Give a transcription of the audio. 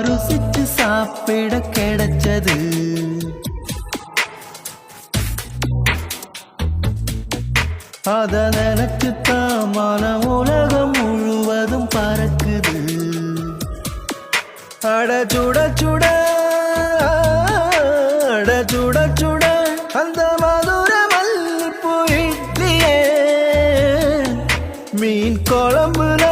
ருசிச்சு சாப்பிட கிடைச்சது. அத நினைச்சுத்தான் மன உலகம் முழுவதும் பறக்குது. அட சுட சுட அட சுட சுட அந்த மதுர மல்லிப்பூ இட்லியே. மீன் குழம்புல